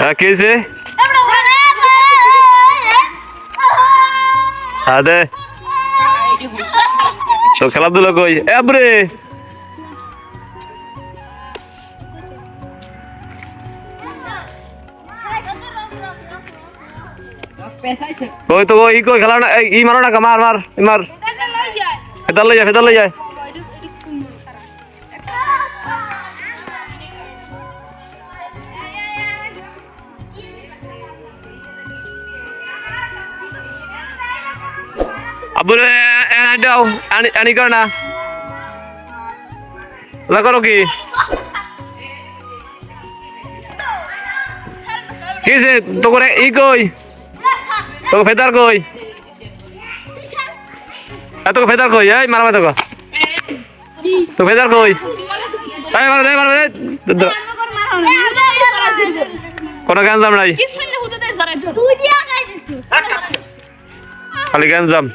হ্যাঁ কে হয়েছে হ্যাঁ দে। তো খেলাধুলা কই? এ আবরে কই তো ই কই, খেলা না ই মারো না, মার মার মার। ফেদার লই যায় ফেদার লই যায় এনে দাও আনি আনি কর না ওলা করো কি কি যে তো করে ই কই তো ফেদার কই এত ফেদার কই এই মারা মারা তো ফেদার কই এই মারা দে মারা দে কোনো গান জাম নাই খালি গান জাম